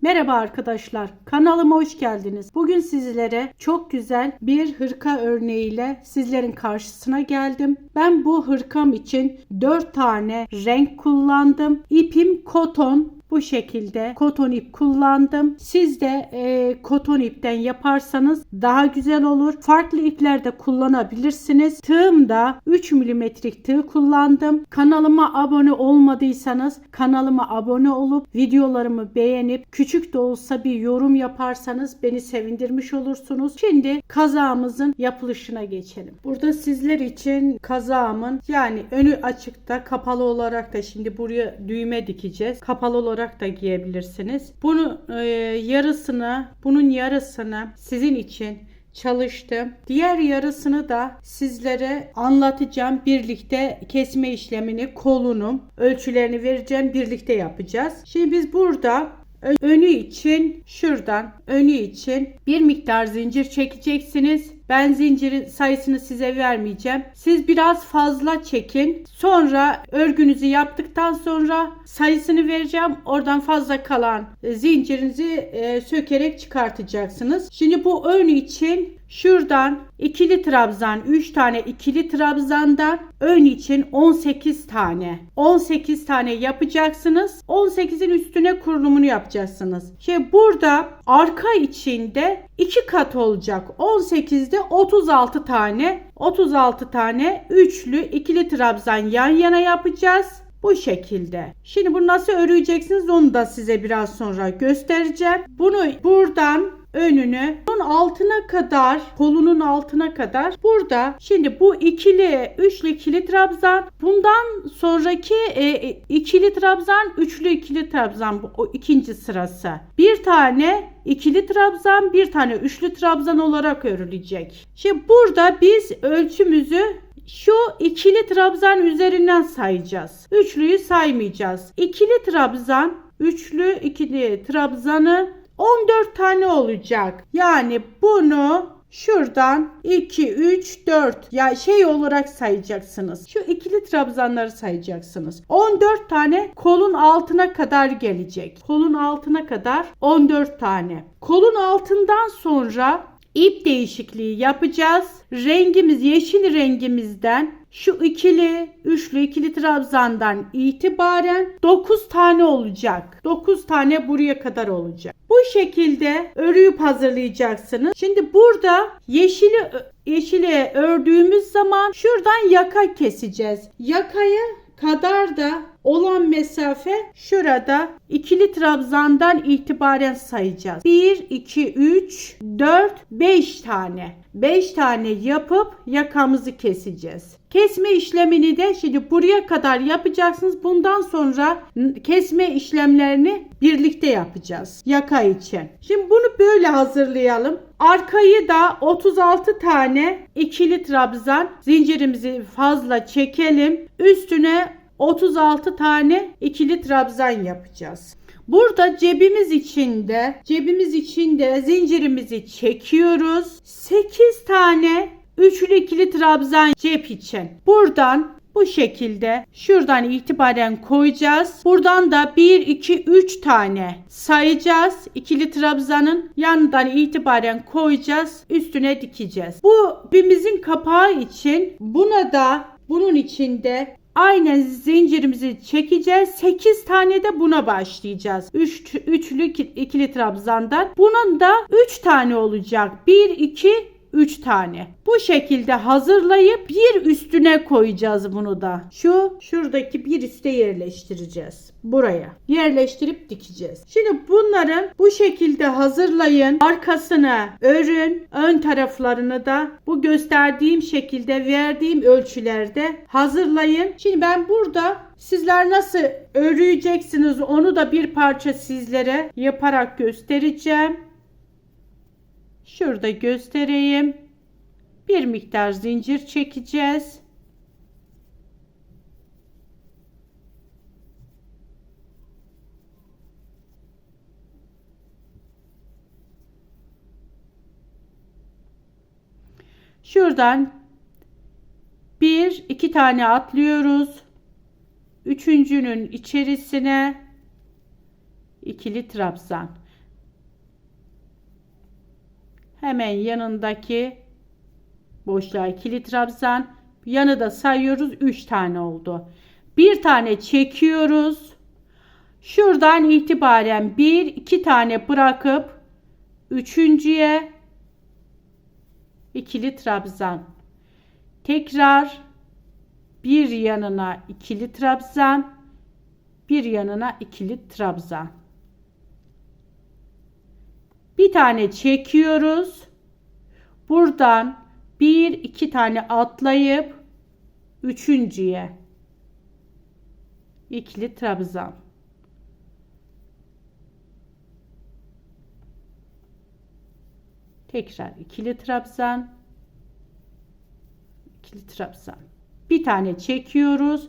Merhaba arkadaşlar, kanalıma hoş geldiniz. Bugün sizlere çok güzel bir hırka örneğiyle sizlerin karşısına geldim. Ben bu hırkam için 4 tane renk kullandım. İpim koton, bu şekilde koton ip kullandım. Siz de e, koton ipten yaparsanız daha güzel olur. Farklı ipler de kullanabilirsiniz. Tığım da 3 milimetrik tığ kullandım. Kanalıma abone olmadıysanız kanalıma abone olup videolarımı beğenip küçük de olsa bir yorum yaparsanız beni sevindirmiş olursunuz. Şimdi kazağımızın yapılışına geçelim. Burada sizler için kazağımın yani önü açıkta kapalı olarak da şimdi buraya düğme dikeceğiz. Kapalı olarak da giyebilirsiniz. Bunu e, yarısını bunun yarısını sizin için çalıştım. Diğer yarısını da sizlere anlatacağım. Birlikte kesme işlemini, kolunu, ölçülerini vereceğim. Birlikte yapacağız. Şimdi biz burada Önü için şuradan önü için bir miktar zincir çekeceksiniz. Ben zincirin sayısını size vermeyeceğim. Siz biraz fazla çekin. Sonra örgünüzü yaptıktan sonra sayısını vereceğim. Oradan fazla kalan e, zincirinizi e, sökerek çıkartacaksınız. Şimdi bu ön için şuradan ikili trabzan 3 tane ikili trabzandan ön için 18 tane 18 tane yapacaksınız 18'in üstüne kurulumunu yapacaksınız şimdi burada arka içinde 2 kat olacak 18'de 36 tane 36 tane üçlü ikili trabzan yan yana yapacağız bu şekilde. Şimdi bunu nasıl öreceksiniz onu da size biraz sonra göstereceğim. Bunu buradan önünü bunun altına kadar kolunun altına kadar. Burada şimdi bu ikili üçlü ikili trabzan. Bundan sonraki e, ikili trabzan üçlü ikili trabzan. Bu o ikinci sırası. Bir tane ikili trabzan bir tane üçlü trabzan olarak örülecek. Şimdi burada biz ölçümüzü şu ikili trabzan üzerinden sayacağız. Üçlüyü saymayacağız. İkili trabzan, üçlü ikili trabzanı 14 tane olacak. Yani bunu şuradan 2, 3, 4 ya şey olarak sayacaksınız. Şu ikili trabzanları sayacaksınız. 14 tane kolun altına kadar gelecek. Kolun altına kadar 14 tane. Kolun altından sonra ip değişikliği yapacağız. Rengimiz yeşil rengimizden şu ikili, üçlü ikili trabzandan itibaren 9 tane olacak. 9 tane buraya kadar olacak. Bu şekilde örüyüp hazırlayacaksınız. Şimdi burada yeşili yeşile ördüğümüz zaman şuradan yaka keseceğiz. Yakayı kadar da olan mesafe şurada ikili trabzandan itibaren sayacağız. 1, 2, 3, 4, 5 tane. 5 tane yapıp yakamızı keseceğiz. Kesme işlemini de şimdi buraya kadar yapacaksınız. Bundan sonra kesme işlemlerini birlikte yapacağız. Yaka için. Şimdi bunu böyle hazırlayalım. Arkayı da 36 tane ikili trabzan zincirimizi fazla çekelim. Üstüne 36 tane ikili trabzan yapacağız. Burada cebimiz içinde, cebimiz içinde zincirimizi çekiyoruz. 8 tane üçlü ikili trabzan cep için. Buradan bu şekilde şuradan itibaren koyacağız. Buradan da 1 2 3 tane sayacağız. İkili trabzanın yanından itibaren koyacağız. Üstüne dikeceğiz. Bu ipimizin kapağı için buna da bunun içinde Aynen zincirimizi çekeceğiz. 8 tane de buna başlayacağız. 3 üçlü ikili trabzandan. Bunun da 3 tane olacak. 1 2 3 tane. Bu şekilde hazırlayıp bir üstüne koyacağız bunu da. Şu şuradaki bir üste yerleştireceğiz. Buraya yerleştirip dikeceğiz. Şimdi bunların bu şekilde hazırlayın. Arkasına örün. Ön taraflarını da bu gösterdiğim şekilde verdiğim ölçülerde hazırlayın. Şimdi ben burada Sizler nasıl öreceksiniz onu da bir parça sizlere yaparak göstereceğim. Şurada göstereyim. Bir miktar zincir çekeceğiz. Şuradan bir iki tane atlıyoruz. Üçüncünün içerisine ikili trabzan. Hemen yanındaki boşluğa ikili trabzan. Yanı da sayıyoruz. 3 tane oldu. Bir tane çekiyoruz. Şuradan itibaren bir iki tane bırakıp üçüncüye ikili trabzan. Tekrar bir yanına ikili trabzan, bir yanına ikili trabzan. Bir tane çekiyoruz. Buradan bir iki tane atlayıp üçüncüye ikili trabzan. Tekrar ikili trabzan. ikili trabzan. Bir tane çekiyoruz.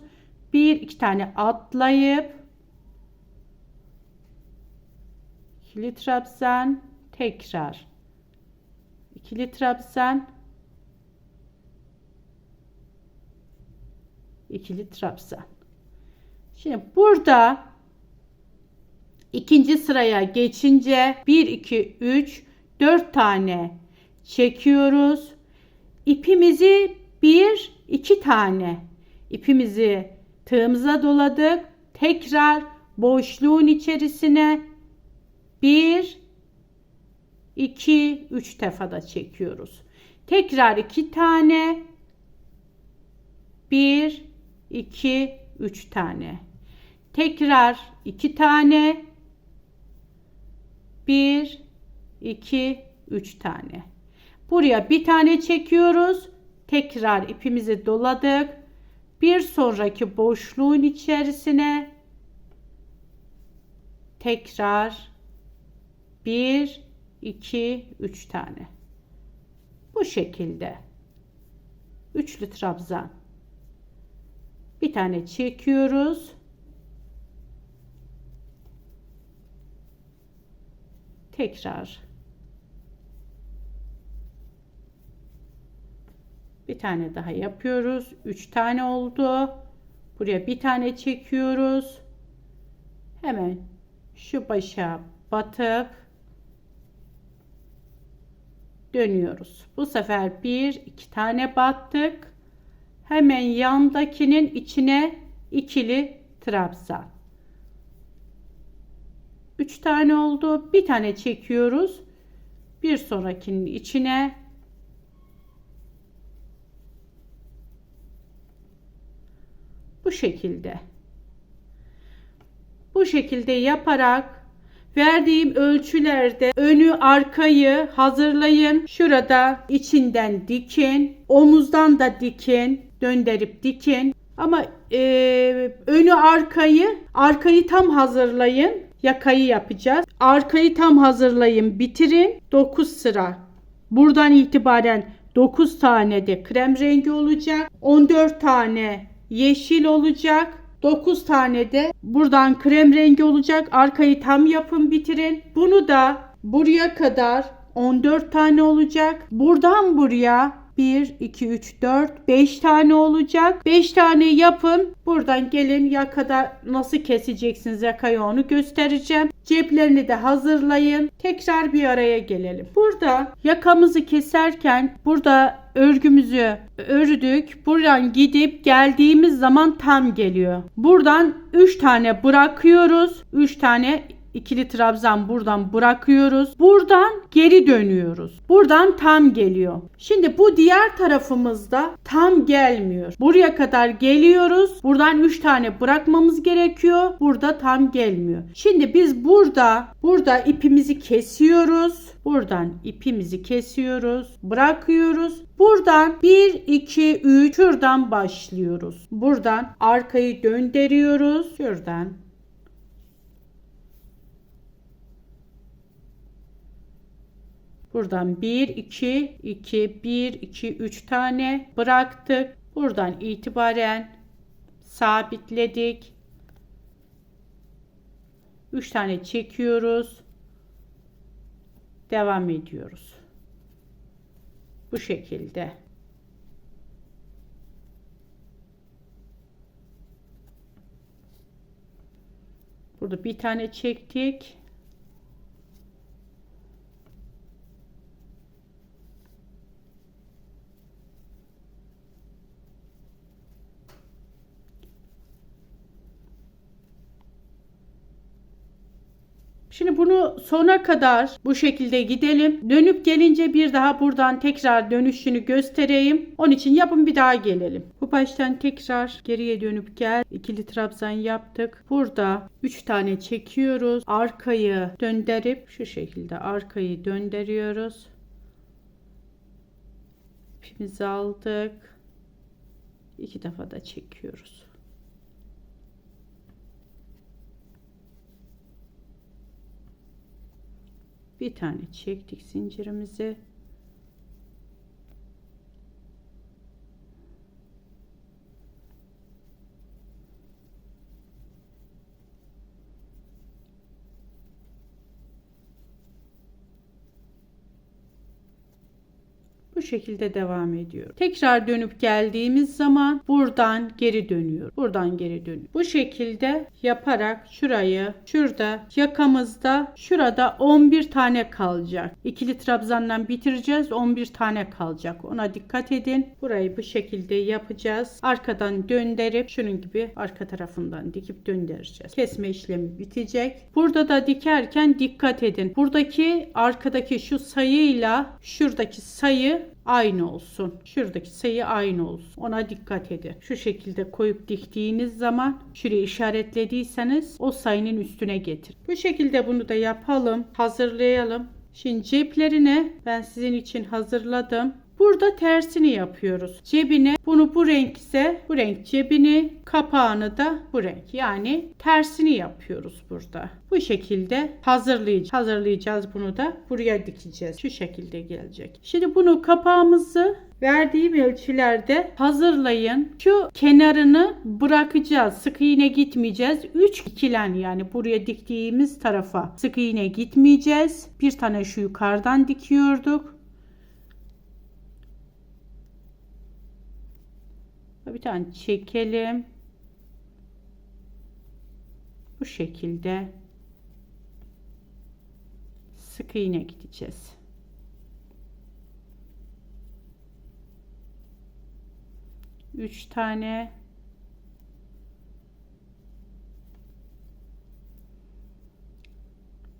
Bir iki tane atlayıp ikili trabzan tekrar ikili trabzan ikili trabzan. Şimdi burada ikinci sıraya geçince 1 2 3 4 tane çekiyoruz. İpimizi bir iki tane ipimizi tığımıza doladık. Tekrar boşluğun içerisine bir iki üç defada çekiyoruz. Tekrar iki tane bir iki üç tane. Tekrar iki tane bir 2 3 tane. Buraya bir tane çekiyoruz. Tekrar ipimizi doladık. Bir sonraki boşluğun içerisine tekrar 1 2 3 tane. Bu şekilde. Üçlü trabzan. Bir tane çekiyoruz. Tekrar Bir tane daha yapıyoruz. 3 tane oldu. Buraya bir tane çekiyoruz. Hemen şu başa batıp dönüyoruz. Bu sefer bir iki tane battık. Hemen yandakinin içine ikili trabzan. 3 tane oldu. Bir tane çekiyoruz. Bir sonrakinin içine Bu şekilde. Bu şekilde yaparak verdiğim ölçülerde önü arkayı hazırlayın. Şurada içinden dikin. Omuzdan da dikin. Döndürüp dikin. Ama e, önü arkayı arkayı tam hazırlayın. Yakayı yapacağız. Arkayı tam hazırlayın. Bitirin. 9 sıra. Buradan itibaren 9 tane de krem rengi olacak. 14 tane yeşil olacak. 9 tane de buradan krem rengi olacak. Arkayı tam yapın bitirin. Bunu da buraya kadar 14 tane olacak. Buradan buraya 1, 2, 3, 4, 5 tane olacak. 5 tane yapın. Buradan gelin yakada nasıl keseceksiniz yakayı onu göstereceğim. Ceplerini de hazırlayın. Tekrar bir araya gelelim. Burada yakamızı keserken burada örgümüzü ördük. Buradan gidip geldiğimiz zaman tam geliyor. Buradan 3 tane bırakıyoruz. 3 tane ikili trabzan buradan bırakıyoruz. Buradan geri dönüyoruz. Buradan tam geliyor. Şimdi bu diğer tarafımızda tam gelmiyor. Buraya kadar geliyoruz. Buradan 3 tane bırakmamız gerekiyor. Burada tam gelmiyor. Şimdi biz burada burada ipimizi kesiyoruz. Buradan ipimizi kesiyoruz. Bırakıyoruz. Buradan 1 2 3 şuradan başlıyoruz. Buradan arkayı döndürüyoruz. Şuradan Buradan 1, 2, 2, 1, 2, 3 tane bıraktık. Buradan itibaren sabitledik. 3 tane çekiyoruz. Devam ediyoruz. Bu şekilde. Burada bir tane çektik. Şimdi bunu sona kadar bu şekilde gidelim. Dönüp gelince bir daha buradan tekrar dönüşünü göstereyim. Onun için yapın bir daha gelelim. Bu baştan tekrar geriye dönüp gel. İkili trabzan yaptık. Burada 3 tane çekiyoruz. Arkayı döndürüp şu şekilde arkayı döndürüyoruz. İpimizi aldık. İki defa da çekiyoruz. Bir tane çektik zincirimizi. Şekilde devam ediyor. Tekrar dönüp geldiğimiz zaman buradan geri dönüyor. Buradan geri dönüyor. Bu şekilde yaparak şurayı şurada yakamızda şurada 11 tane kalacak. İkili trabzandan bitireceğiz. 11 tane kalacak. Ona dikkat edin. Burayı bu şekilde yapacağız. Arkadan döndürüp şunun gibi arka tarafından dikip döndüreceğiz. Kesme işlemi bitecek. Burada da dikerken dikkat edin. Buradaki arkadaki şu sayıyla şuradaki sayı aynı olsun. Şuradaki sayı aynı olsun. Ona dikkat edin. Şu şekilde koyup diktiğiniz zaman şuraya işaretlediyseniz o sayının üstüne getir. Bu şekilde bunu da yapalım. Hazırlayalım. Şimdi ceplerini ben sizin için hazırladım. Burada tersini yapıyoruz. Cebine bunu bu renk ise bu renk cebini, kapağını da bu renk. Yani tersini yapıyoruz burada. Bu şekilde hazırlayacağız. Hazırlayacağız bunu da buraya dikeceğiz. Şu şekilde gelecek. Şimdi bunu kapağımızı verdiğim ölçülerde hazırlayın. Şu kenarını bırakacağız. Sık iğne gitmeyeceğiz. 3 ikilen yani buraya diktiğimiz tarafa sık iğne gitmeyeceğiz. Bir tane şu yukarıdan dikiyorduk. Bir tane çekelim. Bu şekilde sık iğne gideceğiz. Üç tane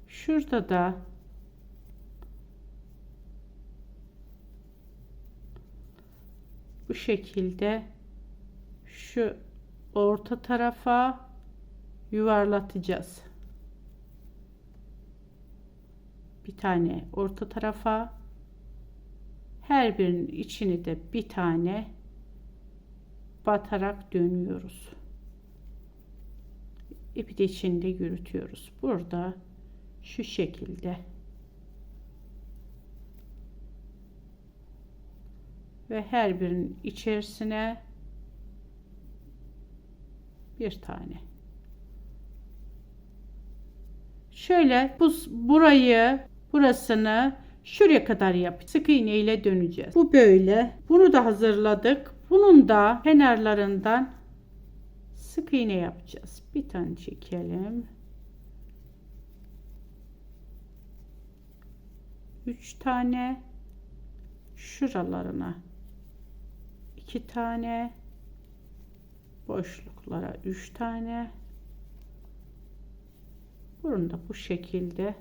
şurada da bu şekilde şu orta tarafa yuvarlatacağız. Bir tane orta tarafa her birinin içini de bir tane batarak dönüyoruz. İpi de içinde yürütüyoruz. Burada şu şekilde ve her birinin içerisine bir tane. Şöyle bu burayı burasını şuraya kadar yap. Sık iğne ile döneceğiz. Bu böyle. Bunu da hazırladık. Bunun da kenarlarından sık iğne yapacağız. Bir tane çekelim. Üç tane şuralarına iki tane boşluklara 3 tane. Bunu da bu şekilde.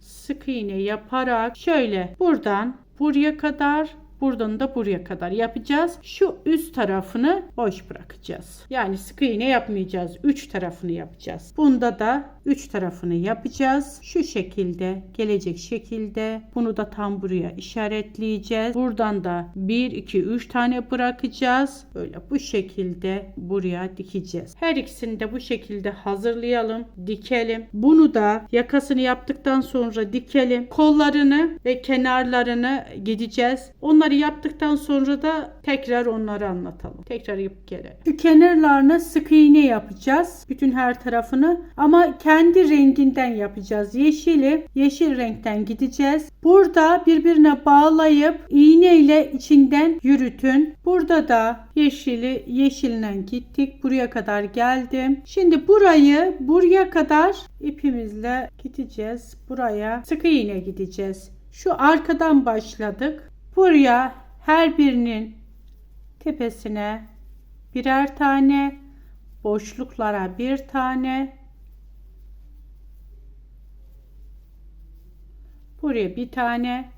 Sık iğne yaparak şöyle buradan buraya kadar Buradan da buraya kadar yapacağız. Şu üst tarafını boş bırakacağız. Yani sık iğne yapmayacağız. Üç tarafını yapacağız. Bunda da üç tarafını yapacağız. Şu şekilde gelecek şekilde bunu da tam buraya işaretleyeceğiz. Buradan da 1 2 3 tane bırakacağız. Böyle bu şekilde buraya dikeceğiz. Her ikisini de bu şekilde hazırlayalım. Dikelim. Bunu da yakasını yaptıktan sonra dikelim. Kollarını ve kenarlarını gideceğiz. Onları yaptıktan sonra da tekrar onları anlatalım. Tekrar yapıp gelelim. Şu sık iğne yapacağız. Bütün her tarafını ama kendi renginden yapacağız. Yeşili yeşil renkten gideceğiz. Burada birbirine bağlayıp iğne ile içinden yürütün. Burada da yeşili yeşilinden gittik. Buraya kadar geldim. Şimdi burayı buraya kadar ipimizle gideceğiz. Buraya sık iğne gideceğiz. Şu arkadan başladık. Buraya her birinin tepesine birer tane boşluklara bir tane. Buraya bir tane.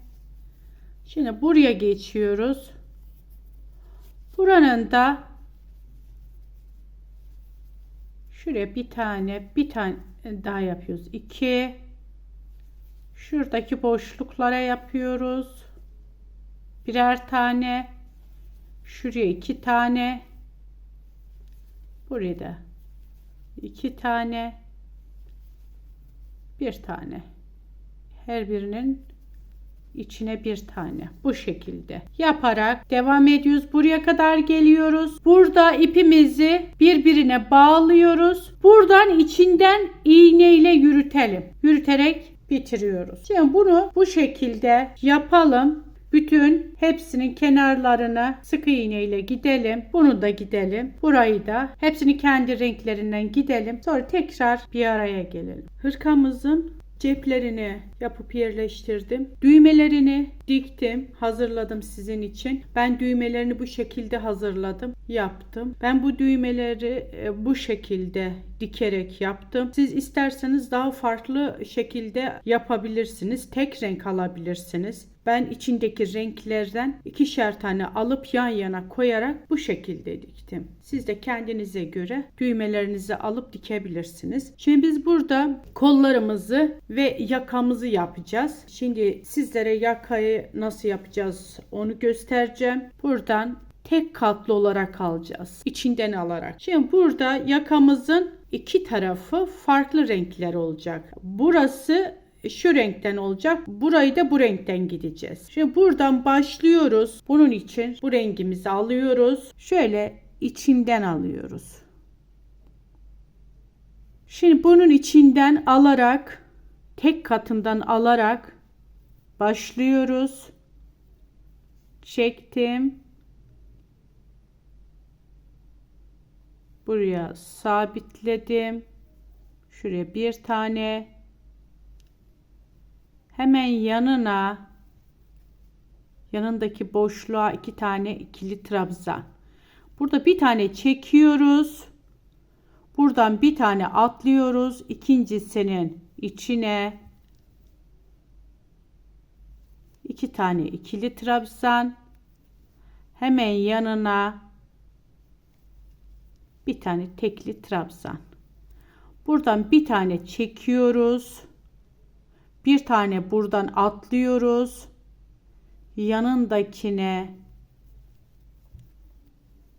Şimdi buraya geçiyoruz. Buranın da şuraya bir tane bir tane daha yapıyoruz. 2 şuradaki boşluklara yapıyoruz birer tane şuraya iki tane buraya da iki tane bir tane. Her birinin içine bir tane. Bu şekilde. Yaparak devam ediyoruz. Buraya kadar geliyoruz. Burada ipimizi birbirine bağlıyoruz. Buradan içinden iğneyle yürütelim. Yürüterek bitiriyoruz. Şimdi bunu bu şekilde yapalım bütün hepsinin kenarlarına sık iğne ile gidelim. Bunu da gidelim. Burayı da hepsini kendi renklerinden gidelim. Sonra tekrar bir araya gelelim. Hırkamızın ceplerini yapıp yerleştirdim. Düğmelerini diktim, hazırladım sizin için. Ben düğmelerini bu şekilde hazırladım, yaptım. Ben bu düğmeleri e, bu şekilde dikerek yaptım. Siz isterseniz daha farklı şekilde yapabilirsiniz. Tek renk alabilirsiniz. Ben içindeki renklerden ikişer tane alıp yan yana koyarak bu şekilde diktim. Siz de kendinize göre düğmelerinizi alıp dikebilirsiniz. Şimdi biz burada kollarımızı ve yakamızı yapacağız. Şimdi sizlere yakayı nasıl yapacağız onu göstereceğim. Buradan tek katlı olarak alacağız. İçinden alarak. Şimdi burada yakamızın iki tarafı farklı renkler olacak. Burası şu renkten olacak. Burayı da bu renkten gideceğiz. Şimdi buradan başlıyoruz. Bunun için bu rengimizi alıyoruz. Şöyle içinden alıyoruz. Şimdi bunun içinden alarak tek katından alarak başlıyoruz. Çektim. Buraya sabitledim. Şuraya bir tane hemen yanına yanındaki boşluğa iki tane ikili trabzan. Burada bir tane çekiyoruz. Buradan bir tane atlıyoruz. İkincisinin içine iki tane ikili trabzan. Hemen yanına bir tane tekli trabzan. Buradan bir tane çekiyoruz. Bir tane buradan atlıyoruz. Yanındakine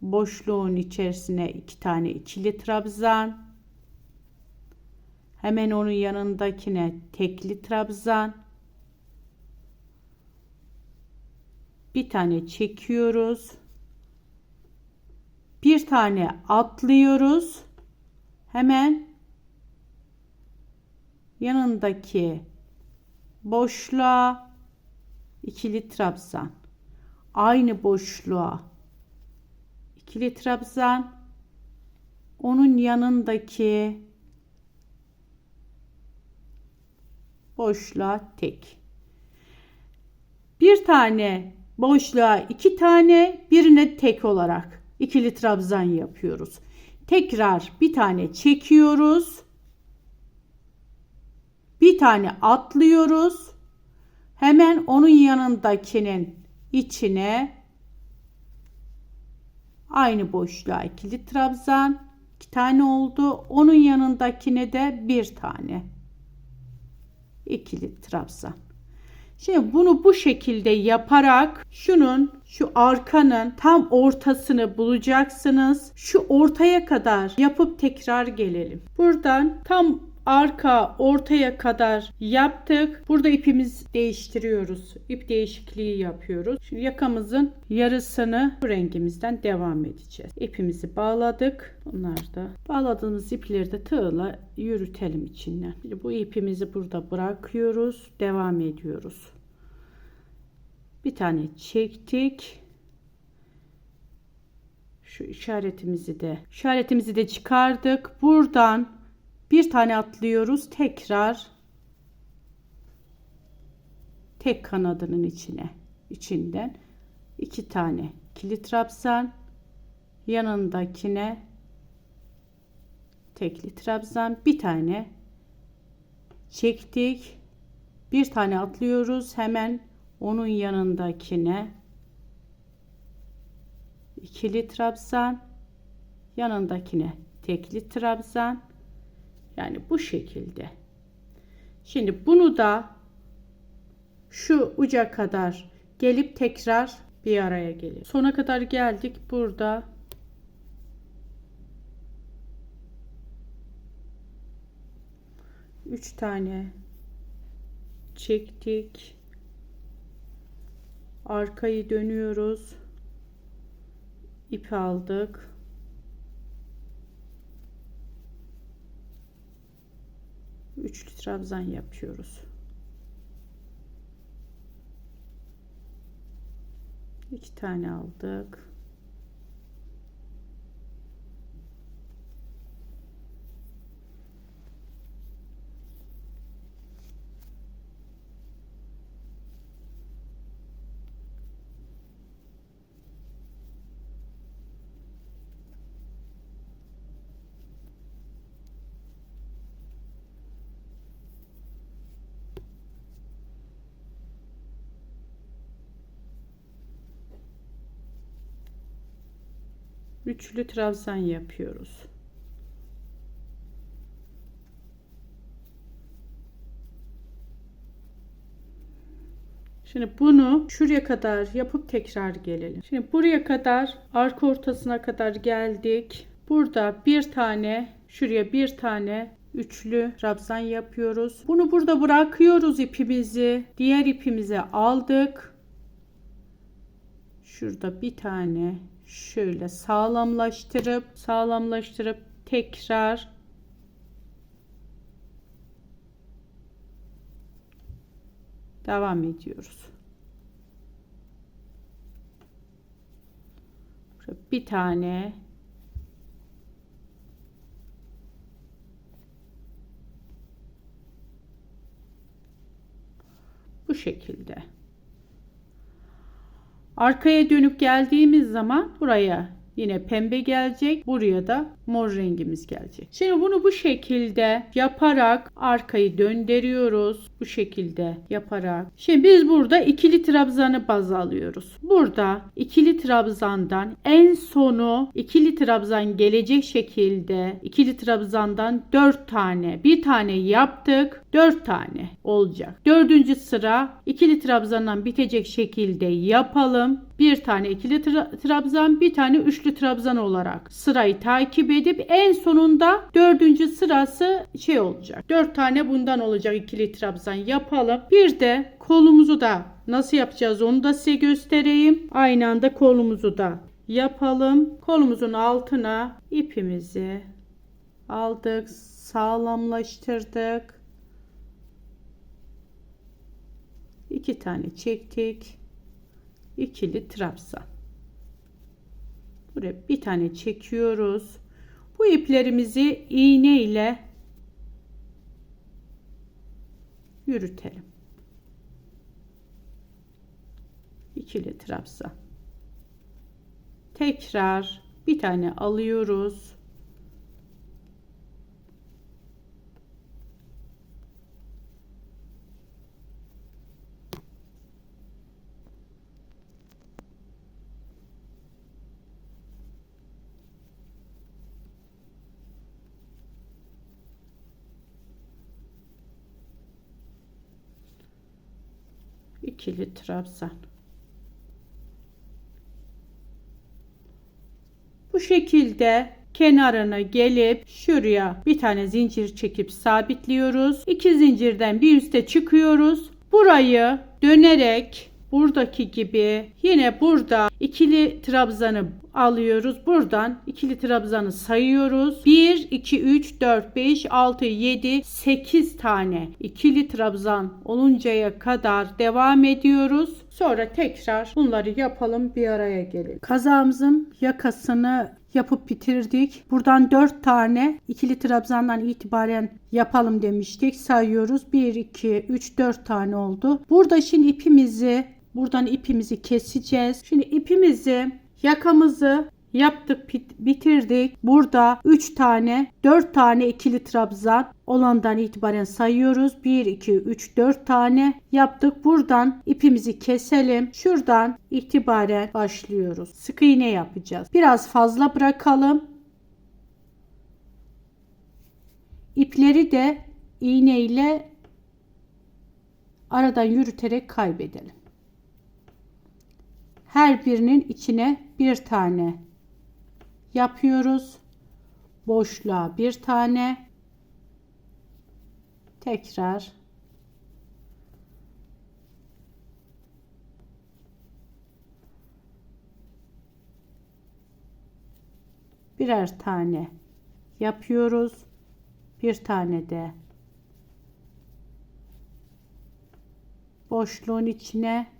boşluğun içerisine iki tane ikili trabzan. Hemen onun yanındakine tekli trabzan. Bir tane çekiyoruz. Bir tane atlıyoruz. Hemen yanındaki boşluğa ikili trabzan. Aynı boşluğa ikili trabzan. Onun yanındaki boşluğa tek. Bir tane boşluğa iki tane birine tek olarak ikili trabzan yapıyoruz tekrar bir tane çekiyoruz bir tane atlıyoruz. Hemen onun yanındakinin içine aynı boşluğa ikili trabzan iki tane oldu. Onun yanındakine de bir tane ikili trabzan. Şimdi bunu bu şekilde yaparak şunun şu arkanın tam ortasını bulacaksınız. Şu ortaya kadar yapıp tekrar gelelim. Buradan tam arka ortaya kadar yaptık. Burada ipimiz değiştiriyoruz. İp değişikliği yapıyoruz. Şimdi yakamızın yarısını bu rengimizden devam edeceğiz. İpimizi bağladık. Bunlar da bağladığımız ipleri de tığla yürütelim içinden. Şimdi bu ipimizi burada bırakıyoruz. Devam ediyoruz. Bir tane çektik. Şu işaretimizi de işaretimizi de çıkardık. Buradan bir tane atlıyoruz. Tekrar tek kanadının içine içinden iki tane kilit trabzan yanındakine tekli trabzan bir tane çektik bir tane atlıyoruz hemen onun yanındakine ikili trabzan yanındakine tekli trabzan yani bu şekilde. Şimdi bunu da şu uca kadar gelip tekrar bir araya geliyor. Sona kadar geldik. Burada üç tane çektik. Arkayı dönüyoruz. İp aldık üçlü trabzan yapıyoruz. İki tane aldık üçlü trabzan yapıyoruz. Şimdi bunu şuraya kadar yapıp tekrar gelelim. Şimdi buraya kadar arka ortasına kadar geldik. Burada bir tane şuraya bir tane üçlü trabzan yapıyoruz. Bunu burada bırakıyoruz ipimizi. Diğer ipimizi aldık. Şurada bir tane şöyle sağlamlaştırıp sağlamlaştırıp tekrar devam ediyoruz. Bir tane bu şekilde. Arkaya dönüp geldiğimiz zaman buraya yine pembe gelecek. Buraya da mor rengimiz gelecek. Şimdi bunu bu şekilde yaparak arkayı döndürüyoruz. Bu şekilde yaparak. Şimdi biz burada ikili trabzanı baz alıyoruz. Burada ikili trabzandan en sonu ikili trabzan gelecek şekilde ikili trabzandan 4 tane bir tane yaptık. 4 tane olacak. Dördüncü sıra ikili trabzandan bitecek şekilde yapalım. Bir tane ikili tra- trabzan, bir tane üçlü trabzan olarak sırayı takip edip en sonunda dördüncü sırası şey olacak. Dört tane bundan olacak ikili trabzan yapalım. Bir de kolumuzu da nasıl yapacağız onu da size göstereyim. Aynı anda kolumuzu da yapalım. Kolumuzun altına ipimizi aldık, sağlamlaştırdık. iki tane çektik. ikili trabzan. Buraya bir tane çekiyoruz. Bu iplerimizi iğne ile yürütelim. İkili trabzan. Tekrar bir tane alıyoruz. İkili trabzan. Bu şekilde kenarına gelip şuraya bir tane zincir çekip sabitliyoruz. İki zincirden bir üste çıkıyoruz. Burayı dönerek buradaki gibi yine burada ikili trabzanı alıyoruz. Buradan ikili trabzanı sayıyoruz. 1, 2, 3, 4, 5, 6, 7, 8 tane ikili trabzan oluncaya kadar devam ediyoruz. Sonra tekrar bunları yapalım bir araya gelelim. Kazağımızın yakasını yapıp bitirdik. Buradan 4 tane ikili trabzandan itibaren yapalım demiştik. Sayıyoruz. 1, 2, 3, 4 tane oldu. Burada şimdi ipimizi buradan ipimizi keseceğiz. Şimdi ipimizi yakamızı yaptık bit- bitirdik. Burada 3 tane 4 tane ikili trabzan olandan itibaren sayıyoruz. 1 2 3 4 tane yaptık. Buradan ipimizi keselim. Şuradan itibaren başlıyoruz. Sık iğne yapacağız. Biraz fazla bırakalım. İpleri de iğne ile aradan yürüterek kaybedelim. Her birinin içine bir tane yapıyoruz. Boşluğa bir tane. Tekrar birer tane yapıyoruz. Bir tane de boşluğun içine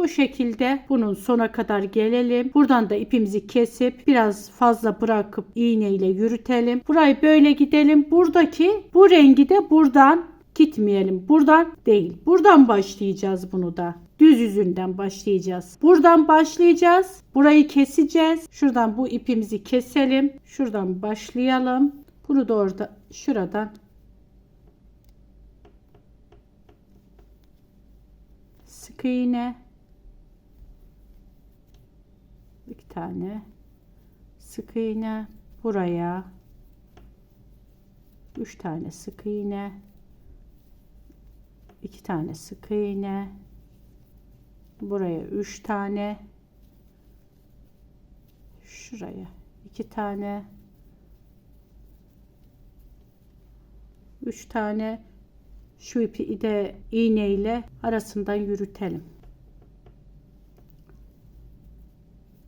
bu şekilde bunun sona kadar gelelim. Buradan da ipimizi kesip biraz fazla bırakıp iğne ile yürütelim. Burayı böyle gidelim. Buradaki bu rengi de buradan gitmeyelim. Buradan değil. Buradan başlayacağız bunu da. Düz yüzünden başlayacağız. Buradan başlayacağız. Burayı keseceğiz. Şuradan bu ipimizi keselim. Şuradan başlayalım. Bunu da orada şuradan sık iğne iki tane. Sık iğne buraya. Üç tane sık iğne. İki tane sık iğne. Buraya üç tane. Şuraya iki tane. Üç tane. Şu ipi de iğne ile arasından yürütelim.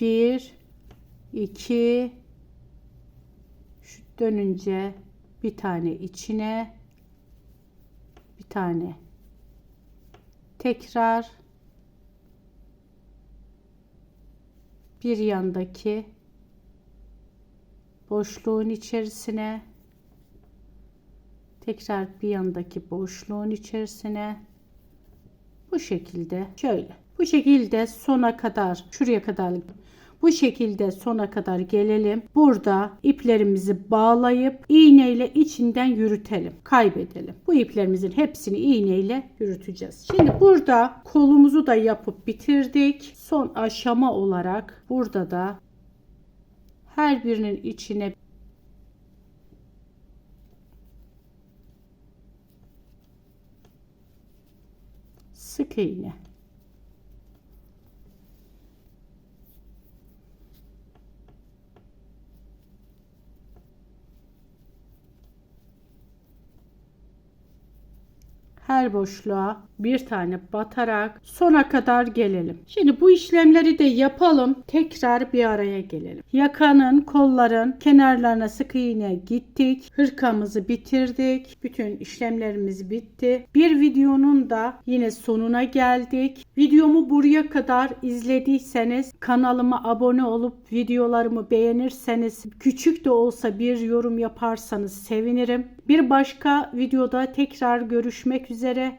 1 2 şu dönünce bir tane içine bir tane tekrar bir yandaki boşluğun içerisine tekrar bir yandaki boşluğun içerisine. Bu şekilde şöyle. Bu şekilde sona kadar şuraya kadar bu şekilde sona kadar gelelim. Burada iplerimizi bağlayıp iğneyle içinden yürütelim. Kaybedelim. Bu iplerimizin hepsini iğneyle yürüteceğiz. Şimdi burada kolumuzu da yapıp bitirdik. Son aşama olarak burada da her birinin içine sık iğne. Her boşluğa bir tane batarak sona kadar gelelim. Şimdi bu işlemleri de yapalım. Tekrar bir araya gelelim. Yakanın, kolların kenarlarına sık iğne gittik. Hırkamızı bitirdik. Bütün işlemlerimiz bitti. Bir videonun da yine sonuna geldik. Videomu buraya kadar izlediyseniz kanalıma abone olup videolarımı beğenirseniz küçük de olsa bir yorum yaparsanız sevinirim. Bir başka videoda tekrar görüşmek üzere.